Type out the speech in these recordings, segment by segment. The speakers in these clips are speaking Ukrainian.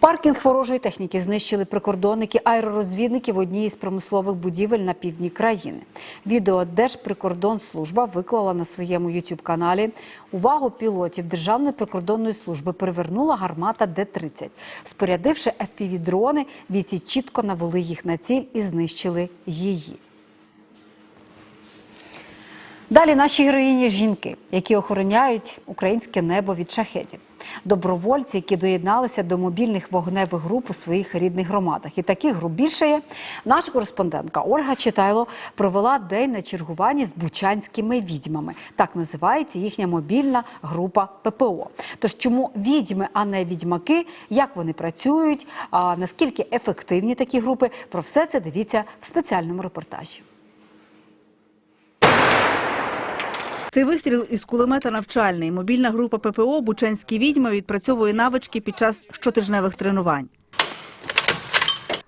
Паркінг ворожої техніки знищили прикордонники аеророзвідники в одній із промислових будівель на півдні країни. Відео Держприкордонслужба виклала на своєму youtube каналі Увагу пілотів Державної прикордонної служби привернула гармата Д-30. Спорядивши FPV-дрони, бійці чітко навели їх на ціль і знищили її. Далі наші героїні жінки, які охороняють українське небо від шахетів. Добровольці, які доєдналися до мобільних вогневих груп у своїх рідних громадах. І таких груп більше є. Наша кореспондентка Ольга Читайло провела день на чергуванні з бучанськими відьмами. Так називається їхня мобільна група ППО. Тож чому відьми, а не відьмаки? Як вони працюють? А наскільки ефективні такі групи? Про все це дивіться в спеціальному репортажі. Цей вистріл із кулемета навчальний. Мобільна група ППО «Бучанські відьми» відпрацьовує навички під час щотижневих тренувань.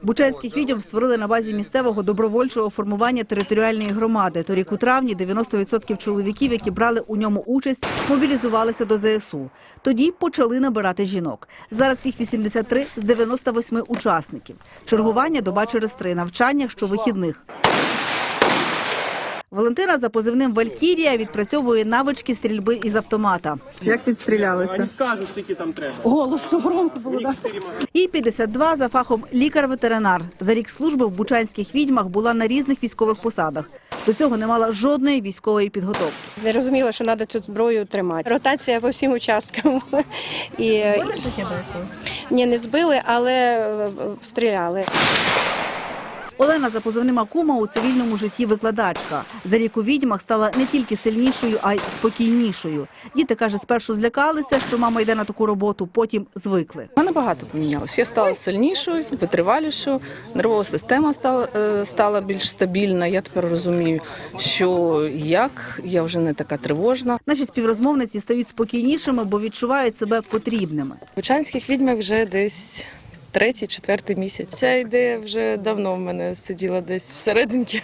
Бучанських відьом створили на базі місцевого добровольчого формування територіальної громади. Торік у травні 90% чоловіків, які брали у ньому участь, мобілізувалися до ЗСУ. Тоді почали набирати жінок. Зараз їх 83 з 98 учасників. Чергування доба через три, навчання щовихідних. Валентина за позивним Валькірія відпрацьовує навички стрільби із автомата. Як відстрілялися? Вони скажуть, скільки там треба. Голосно громко було, так? Їй 52 за фахом лікар-ветеринар. За рік служби в бучанських відьмах була на різних військових посадах. До цього не мала жодної військової підготовки. Не розуміла, що треба цю зброю тримати. Ротація по всім участкам. І... Ні, не збили, але е, стріляли. Олена за позивним Акума у цивільному житті викладачка. За рік у відьмах стала не тільки сильнішою, а й спокійнішою. Діти, каже, спершу злякалися, що мама йде на таку роботу, потім звикли. У мене багато помінялось. Я стала сильнішою, витривалішою, нервова система стала, е, стала більш стабільна. Я тепер розумію, що як я вже не така тривожна. Наші співрозмовниці стають спокійнішими, бо відчувають себе потрібними. В Бучанських відьмах вже десь третій, четвертий місяць. Ця ідея вже давно в мене сиділа десь всерединки,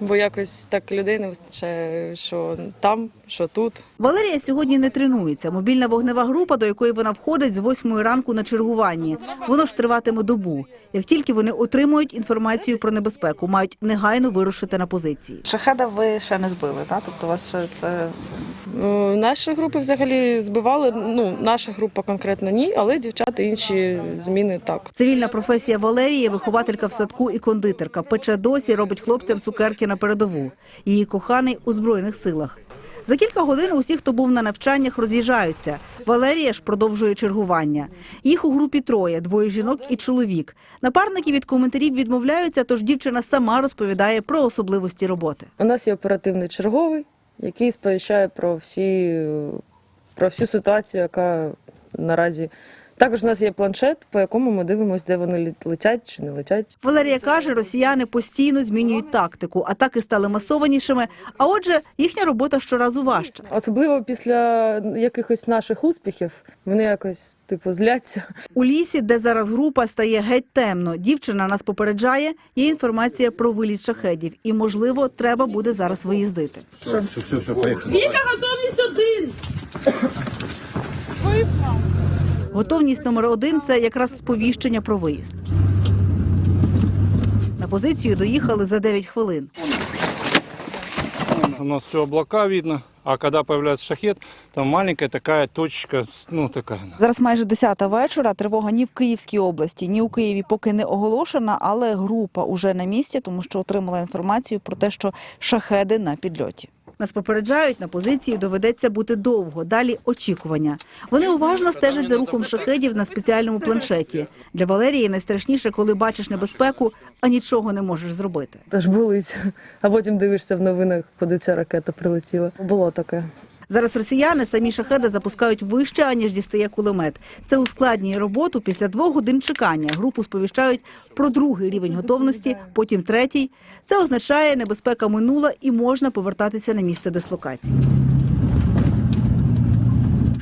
бо якось так людей не вистачає, що там, що тут. Валерія сьогодні не тренується. Мобільна вогнева група, до якої вона входить з 8 ранку на чергуванні. Воно ж триватиме добу. Як тільки вони отримують інформацію про небезпеку, мають негайно вирушити на позиції. Шахеда ви ще не збили, так? Тобто у вас ще це Ну, Наші групи взагалі збивали. Ну, наша група конкретно ні, але дівчата інші зміни так. Цивільна професія Валерії – вихователька в садку і кондитерка. Пече досі, робить хлопцям цукерки на передову. Її коханий у Збройних силах. За кілька годин усі, хто був на навчаннях, роз'їжджаються. Валерія ж продовжує чергування. Їх у групі троє – двоє жінок і чоловік. Напарники від коментарів відмовляються, тож дівчина сама розповідає про особливості роботи. У нас є оперативний черговий, який сповіщає про всі про всю ситуацію, яка наразі. Також у нас є планшет, по якому ми дивимося, де вони летять чи не летять. Валерія каже, росіяни постійно змінюють тактику. Атаки стали масованішими, а отже, їхня робота щоразу важча. Особливо після якихось наших успіхів вони якось типу зляться. У лісі, де зараз група, стає геть темно. Дівчина нас попереджає, є інформація про виліт шахедів. І, можливо, треба буде зараз виїздити. Віка, готовність один. Готовність номер один – це якраз сповіщення про виїзд. На позицію доїхали за 9 хвилин. У нас все облака видно, а когда появляется шахет, там маленькая такая точечка, с- ну такая. она. зараз майже 10 вечора. Тривога ні в Київській області, ні у Києві поки не оголошена, але група уже на місці, тому що отримала інформацію про те, що шахеди на підльоті. Нас попереджають, на позиції доведеться бути довго. Далі очікування. Вони уважно стежать за рухом шахедів на спеціальному планшеті. Для Валерії найстрашніше, коли бачиш небезпеку, а нічого не можеш зробити. Тож болить. А потім дивишся в новинах, куди ця ракета прилетіла. Було таке. Зараз росіяни самі шахеди запускають вище, аніж дістає кулемет. Це ускладнює роботу після двох годин чекання. Групу сповіщають про другий рівень готовності, потім третій. Це означає, небезпека минула і можна повертатися на місце дислокації.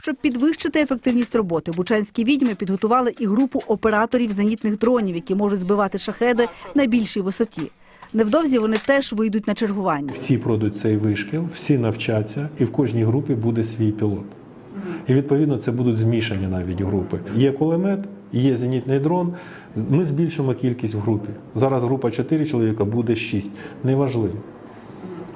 Щоб підвищити ефективність роботи, бучанські відьми підготували і групу операторів зенітних дронів, які можуть збивати шахеди на більшій висоті. Невдовзі вони теж вийдуть на чергування. Всі пройдуть цей вишкіл, всі навчаться, і в кожній групі буде свій пілот. І відповідно це будуть змішані навіть групи. Є кулемет, є зенітний дрон, ми збільшимо кількість в групі. Зараз група 4 чоловіка буде 6. Неважливо.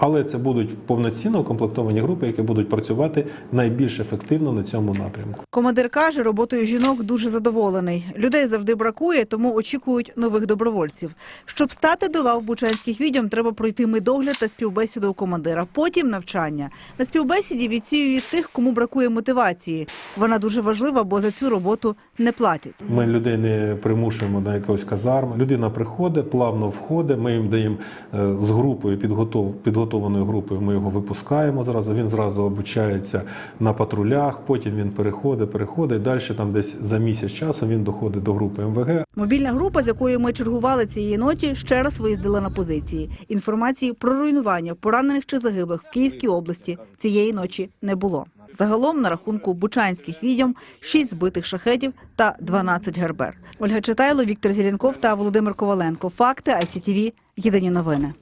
Але це будуть повноцінно укомплектовані групи, які будуть працювати найбільш ефективно на цьому напрямку. Командир каже, роботою жінок дуже задоволений. Людей завжди бракує, тому очікують нових добровольців. Щоб стати до лав бучанських відьом, треба пройти медогляд та співбесіду у командира. Потім навчання. На співбесіді відсіюють тих, кому бракує мотивації. Вона дуже важлива, бо за цю роботу не платять. Ми людей не примушуємо на якусь казарму. Людина приходить, плавно входить. Ми їм даємо е, з групою підготов, підготованою групою. Ми його випускаємо зразу. Він зразу обучається на патрулях. Потім він переходить, переходить. Далі там десь за місяць часу він доходить до групи МВГ. Мобільна група, з якою ми чергували цієї ночі, ще раз виїздила на позиції. Інформації про руйнування поранених чи загиблих в Київській області цієї ночі не було. Загалом на рахунку бучанських відьом 6 збитих шахедів та 12 гербер. Ольга Читайло, Віктор Зеленков та Володимир Коваленко. Факти ICTV. Єдині новини.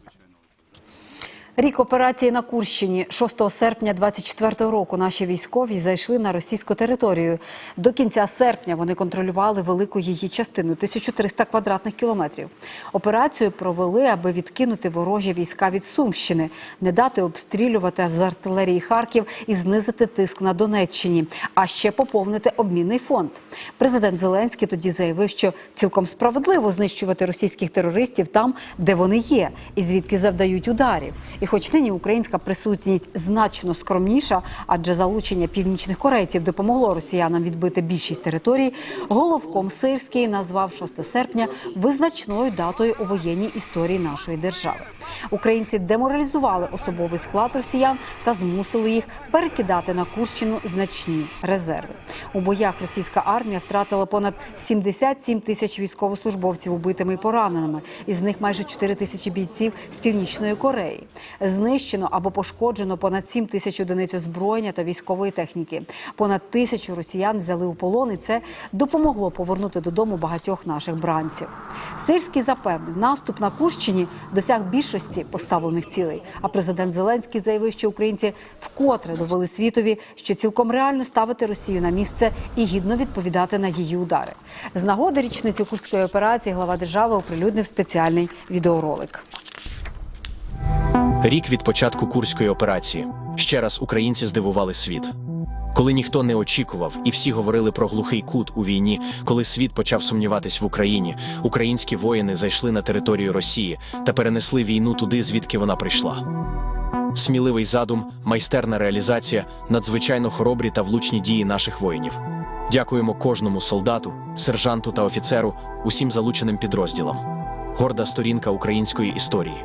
Рік операції на Курщині 6 серпня 24 року наші військові зайшли на російську територію. До кінця серпня вони контролювали велику її частину 1300 квадратних кілометрів. Операцію провели, аби відкинути ворожі війська від Сумщини, не дати обстрілювати з артилерії Харків і знизити тиск на Донеччині, а ще поповнити обмінний фонд. Президент Зеленський тоді заявив, що цілком справедливо знищувати російських терористів там, де вони є, і звідки завдають ударів. І хоч нині українська присутність значно скромніша, адже залучення північних корейців допомогло росіянам відбити більшість територій, головком Сирський назвав 6 серпня визначною датою у воєнній історії нашої держави. Українці деморалізували особовий склад росіян та змусили їх перекидати на Курщину значні резерви. У боях російська армія втратила понад 77 тисяч військовослужбовців убитими і пораненими. Із них майже 4 тисячі бійців з північної Кореї. Знищено або пошкоджено понад 7 тисяч одиниць озброєння та військової техніки. Понад тисячу росіян взяли у полон, і це допомогло повернути додому багатьох наших бранців. Сирський запевнив, наступ на Курщині досяг більшості поставлених цілей. А президент Зеленський заявив, що українці вкотре довели світові, що цілком реально ставити Росію на місце і гідно відповідати на її удари. З нагоди річниці курської операції глава держави оприлюднив спеціальний відеоролик. Рік від початку курської операції. Ще раз українці здивували світ. Коли ніхто не очікував, і всі говорили про глухий кут у війні, коли світ почав сумніватись в Україні, українські воїни зайшли на територію Росії та перенесли війну туди, звідки вона прийшла. Сміливий задум, майстерна реалізація, надзвичайно хоробрі та влучні дії наших воїнів. Дякуємо кожному солдату, сержанту та офіцеру, усім залученим підрозділам. Горда сторінка української історії.